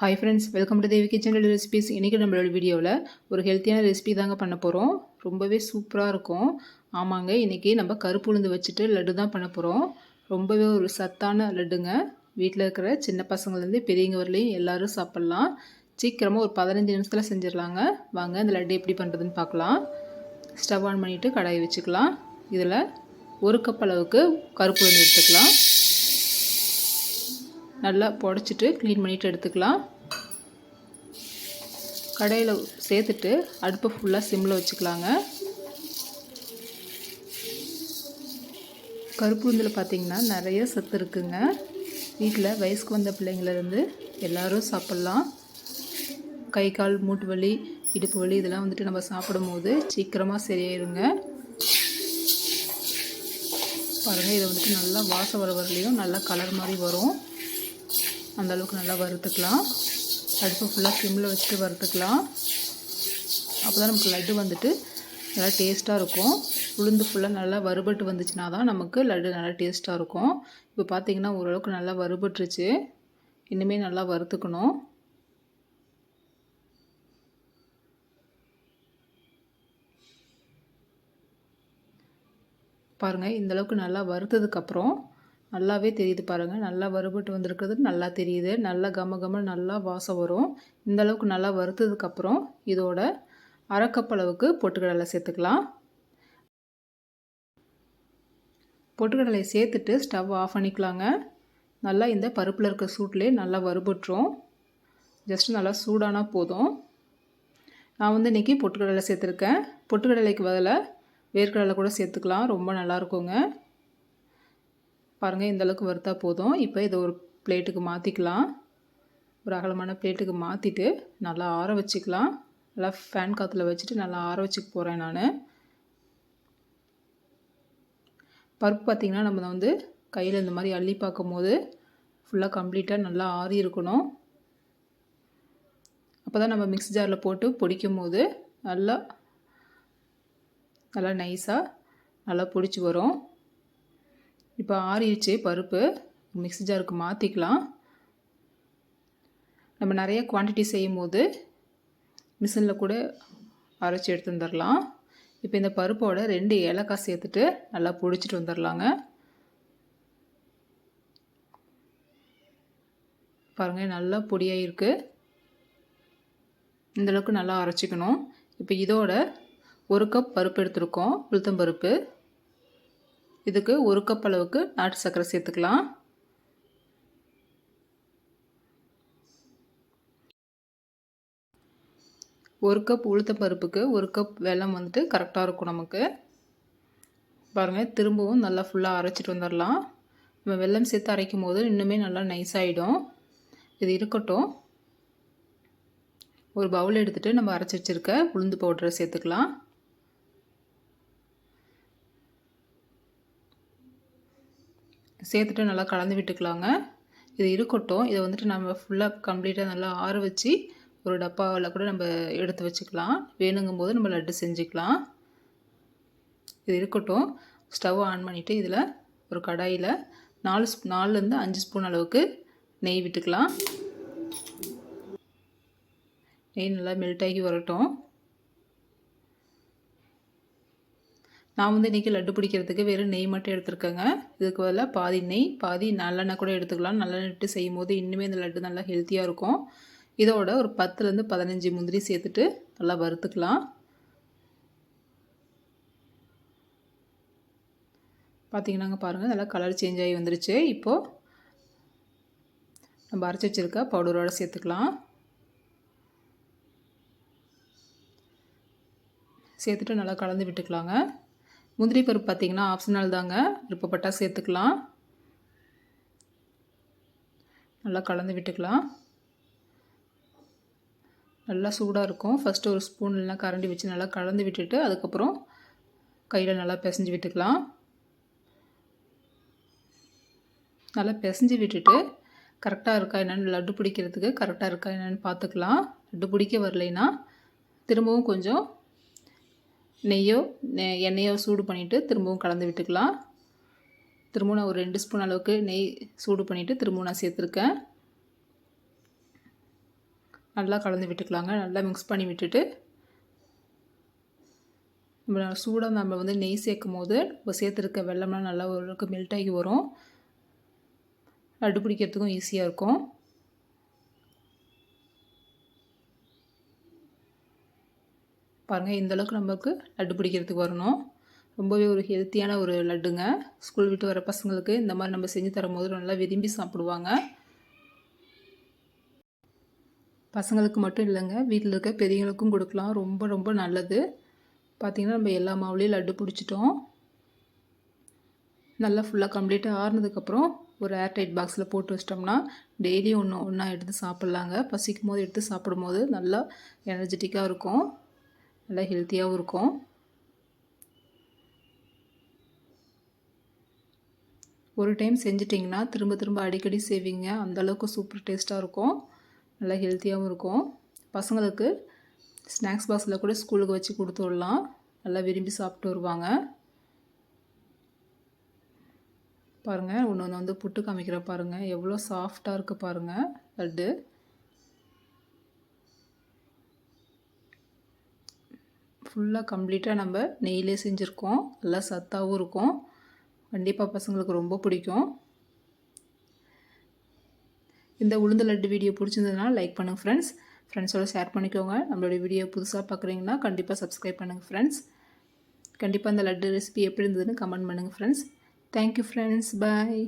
Hi friends welcome to Devi kitchen recipes இன்றைக்கி நம்மளோட வீடியோவில் ஒரு ஹெல்த்தியான ரெசிபி தாங்க பண்ண போகிறோம் ரொம்பவே சூப்பராக இருக்கும். ஆமாங்க இன்றைக்கி நம்ம கருப்பு உளுந்து வச்சுட்டு லட்டு தான் பண்ண போகிறோம் ரொம்பவே ஒரு சத்தான லட்டுங்க. வீட்டில் இருக்கிற சின்ன பசங்கள்லேருந்து பெரியவங்க வரலையும் எல்லோரும் சாப்பிட்லாம். சீக்கிரமாக ஒரு பதினஞ்சு நிமிஷத்தில் செஞ்சிடலாங்க. வாங்க இந்த லட்டு எப்படி பண்ணுறதுன்னு பார்க்கலாம். ஸ்டவ் ஆன் பண்ணிவிட்டு கடாயை வச்சுக்கலாம். இதில் ஒரு கப் அளவுக்கு கருப்பு உளுந்து எடுத்துக்கலாம். நல்லா புடச்சிட்டு க்ளீன் பண்ணிவிட்டு எடுத்துக்கலாம். கடையில் சேர்த்துட்டு அடுப்பை ஃபுல்லாக சிம்மில் வச்சுக்கலாங்க. கருப்பு உந்தில் பார்த்திங்கன்னா நிறைய சத்து இருக்குங்க. வீட்டில் வயசுக்கு வந்த பிள்ளைங்கள்லேருந்து எல்லோரும் சாப்பிட்லாம். கை கால் மூட்டு வலி இடுப்பு வலி இதெல்லாம் வந்துட்டு நம்ம சாப்பிடும் போது சீக்கிரமாக சரியாயிருங்க. பாருங்கள் இதை வந்துட்டு நல்லா வாசம் வர வரலையும் நல்லா கலர் மாதிரி வரும். அந்தளவுக்கு நல்லா வறுத்துக்கலாம். அடுப்பு ஃபுல்லாக சிம்மில் வச்சுட்டு வறுத்துக்கலாம். அப்போ தான் நமக்கு லட்டு வந்துட்டு நல்லா டேஸ்ட்டாக இருக்கும். உளுந்து ஃபுல்லாக நல்லா வறுபட்டு வந்துச்சுன்னா தான் நமக்கு லட்டு நல்லா டேஸ்ட்டாக இருக்கும். இப்போ பார்த்திங்கன்னா ஓரளவுக்கு நல்லா வறுபட்டுருச்சு. இன்னுமே நல்லா வறுத்துக்கணும். பாருங்கள் இந்தளவுக்கு நல்லா வறுத்ததுக்கப்புறம் நல்லாவே தெரியுது பாருங்கள் நல்லா வறுபட்டு வந்திருக்கிறது நல்லா தெரியுது. நல்லா கம கம நல்லா வாசம் வரும். இந்தளவுக்கு நல்லா வறுத்ததுக்கப்புறம் இதோட அரைக்கப்பளவுக்கு பொட்டுக்கடலை சேர்த்துக்கலாம். பொட்டுக்கடலை சேர்த்துட்டு ஸ்டவ் ஆஃப் பண்ணிக்கலாங்க. நல்லா இந்த பருப்பில் இருக்க சூட்லேயே நல்லா வறுபட்டுரும். ஜஸ்ட் நல்லா சூடானால் போதும். நான் வந்து இன்றைக்கி பொட்டுக்கடலை சேர்த்துருக்கேன். பொட்டுக்கடலைக்கு பதிலாக வேர்க்கடலை கூட சேர்த்துக்கலாம். ரொம்ப நல்லாயிருக்குங்க பாருங்கள் இந்தளவுக்கு வறுத்தா போதும். இப்போ இதை ஒரு பிளேட்டுக்கு மாற்றிக்கலாம் ஒரு அகலமான பிளேட்டுக்கு மாற்றிட்டு நல்லா ஆற வச்சுக்கலாம். நல்லா ஃபேன் காற்றுல வச்சுட்டு நல்லா ஆற வச்சுக்க போகிறேன் நான். பருப்பு பார்த்திங்கன்னா நம்ம வந்து கையில் இந்த மாதிரி அள்ளி பார்க்கும் போது ஃபுல்லாக கம்ப்ளீட்டாக நல்லா ஆறி இருக்கணும். அப்போ தான் நம்ம மிக்ஸ் ஜாரில் போட்டு பொடிக்கும் போது நல்லா நல்லா நைஸாக நல்லா பிடிச்சி வரும். இப்போ ஆறிடுச்சு பருப்பு. மிக்ஸி ஜாருக்கு மாற்றிக்கலாம் நம்ம நிறைய குவான்டிட்டி செய்யும் போது மிஷினில் கூட அரைச்சி எடுத்து வந்துடலாம் இப்போ இந்த பருப்போட ரெண்டு ஏலக்காய் சேர்த்துட்டு நல்லா பிடிச்சிட்டு வந்துடலாங்க பாருங்கள் நல்லா பொடியாக இருக்குது இந்தளவுக்கு நல்லா அரைச்சிக்கணும். இப்போ இதோட ஒரு கப் பருப்பு எடுத்துருக்கோம் உளுத்தம்பருப்பு இதுக்கு ஒரு கப் அளவுக்கு நாட்டு சர்க்கரை சேர்த்துக்கலாம். ஒரு கப் உளுத்த பருப்புக்கு ஒரு கப் வெல்லம் வந்துட்டு கரெக்டாக இருக்கும் நமக்கு. பாருங்கள் திரும்பவும் நல்லா ஃபுல்லாக அரைச்சிட்டு வந்துடலாம் நம்ம வெல்லம் சேர்த்து அரைக்கும் போது இன்னுமே நல்லா நைஸ் ஆகிடும் இது இருக்கட்டும். ஒரு பவுல் எடுத்துகிட்டு நம்ம அரைச்சி வச்சுருக்க உளுந்து பவுடரை சேர்த்துக்கலாம். சேர்த்துட்டு நல்லா கலந்து விட்டுக்கலாங்க. இது இருக்கட்டும். இதை வந்துட்டு நம்ம ஃபுல்லாக கம்ப்ளீட்டாக நல்லா ஆற வச்சு ஒரு டப்பாவில் கூட நம்ம எடுத்து வச்சுக்கலாம். வேணுங்கும் போது நம்ம லட்டு செஞ்சுக்கலாம். இது இருக்கட்டும். ஸ்டவ் ஆன் பண்ணிவிட்டு இதில் ஒரு கடாயில் நாலு ஸ்பூ நாலுலேருந்து அஞ்சு ஸ்பூன் அளவுக்கு நெய் விட்டுக்கலாம். நெய் நல்லா மெல்ட் ஆகி வரட்டும். நான் வந்து இன்றைக்கி லட்டு பிடிக்கிறதுக்கு வெறும் நெய் மட்டும் எடுத்துருக்கேங்க. இதுக்கு பதிலாக பாதி நெய் பாதி நல்லெண்ணெய் கூட எடுத்துக்கலாம். நல்லெண்ணெய் விட்டு செய்யும் போது இன்னுமே இந்த லட்டு நல்லா ஹெல்த்தியாக இருக்கும். இதோட ஒரு பத்துலேருந்து பதினஞ்சு முந்திரி சேர்த்துட்டு நல்லா வறுத்துக்கலாம். பார்த்தீங்கன்னாங்க பாருங்கள் நல்லா கலர் சேஞ்ச் ஆகி வந்துருச்சு. இப்போது நம்ம அரைச்சி வச்சுருக்க பவுடரோடு சேர்த்துக்கலாம். சேர்த்துட்டு நல்லா கலந்து விட்டுக்கலாங்க. முந்திரி பருப்பு பார்த்திங்கன்னா ஆப்ஷனல் தாங்க. விருப்பப்பட்டால் சேர்த்துக்கலாம். நல்லா கலந்து விட்டுக்கலாம். நல்லா சூடாக இருக்கும். ஃபஸ்ட்டு ஒரு ஸ்பூன் இல்லைனா கரண்டி வச்சு நல்லா கலந்து விட்டுட்டு அதுக்கப்புறம் கையில் நல்லா பிசைஞ்சு விட்டுக்கலாம். நல்லா பிசைஞ்சு விட்டுட்டு கரெக்டாக இருக்கா என்னென்னு லட்டு பிடிக்கிறதுக்கு கரெக்டாக இருக்கா என்னென்னு பார்த்துக்கலாம் லட்டு பிடிக்க வரலைன்னா திரும்பவும் கொஞ்சம் நெய்யோ எண்ணெயோ சூடு பண்ணிவிட்டு திரும்பவும் கலந்து விட்டுக்கலாம். திரும்பவும் நான் ஒரு ரெண்டு ஸ்பூன் அளவுக்கு நெய் சூடு பண்ணிவிட்டு திரும்பவும் நான் சேர்த்துருக்கேன். நல்லா கலந்து விட்டுக்கலாங்க. நல்லா மிக்ஸ் பண்ணி விட்டுட்டு. நம்ம சூடாக நம்ம வந்து நெய் சேர்க்கும் போது நம்ம சேர்த்துருக்க வெள்ளம்லாம் நல்லா ஓரளவுக்கு மெல்ட் ஆகி வரும். அடுப்பிடிக்கிறதுக்கும் ஈஸியாக இருக்கும். பாருங்கள் இந்தளவுக்கு நமக்கு லட்டு பிடிக்கிறதுக்கு வரணும். ரொம்பவே ஒரு ஹெல்த்தியான ஒரு லட்டுங்க. ஸ்கூல் விட்டு வர பசங்களுக்கு இந்த மாதிரி நம்ம செஞ்சு தரும்போது நல்லா விரும்பி சாப்பிடுவாங்க. பசங்களுக்கு மட்டும் இல்லைங்க வீட்டில் இருக்க பெரியவங்களுக்கும் கொடுக்கலாம். ரொம்ப ரொம்ப நல்லது. பார்த்திங்கன்னா நம்ம எல்லா மாவுலேயும் லட்டு பிடிச்சிட்டோம். நல்லா ஃபுல்லாக கம்ப்ளீட்டாக ஆறுனதுக்கப்புறம் ஒரு ஏர்டைட் பாக்ஸில் போட்டு வச்சிட்டோம்னா டெய்லியும் ஒன்று ஒன்றா எடுத்து சாப்பிட்லாங்க. பசிக்கும் போது எடுத்து சாப்பிடும்போது நல்லா எனர்ஜெட்டிக்காக இருக்கும். நல்லா ஹெல்த்தியாகவும் இருக்கும். ஒரு டைம் செஞ்சிட்டிங்கன்னா திரும்ப திரும்ப அடிக்கடி செய்வீங்க. அந்தளவுக்கு சூப்பர் டேஸ்ட்டாக இருக்கும். நல்லா ஹெல்த்தியாகவும் இருக்கும். பசங்களுக்கு ஸ்நாக்ஸ் பாக்ஸில் கூட ஸ்கூலுக்கு வச்சு கொடுத்து விடலாம். நல்லா விரும்பி சாப்பிட்டு வருவாங்க. பாருங்கள் ஒன்று ஒன்று வந்து புட்டு காமிக்கிற பாருங்கள் எவ்வளோ சாஃப்டாக இருக்குது பாருங்கள் லட்டு ஃபுல்லாக கம்ப்ளீட்டாக நம்ம நெய்லே செஞ்சுருக்கோம். நல்லா சத்தாகவும் இருக்கும். கண்டிப்பாக பசங்களுக்கு ரொம்ப பிடிக்கும். இந்த உளுந்து லட்டு வீடியோ பிடிச்சிருந்ததுனால லைக் பண்ணுங்கள் ஃப்ரெண்ட்ஸ் ஃப்ரெண்ட்ஸோட ஷேர் பண்ணிக்கோங்க. நம்மளுடைய வீடியோ புதுசாக பார்க்குறீங்கன்னா கண்டிப்பாக சப்ஸ்கிரைப் பண்ணுங்கள் ஃப்ரெண்ட்ஸ் கண்டிப்பாக இந்த லட்டு ரெசிபி எப்படி இருந்ததுன்னு கமெண்ட் பண்ணுங்கள் ஃப்ரெண்ட்ஸ் தேங்க்யூ ஃப்ரெண்ட்ஸ் பாய்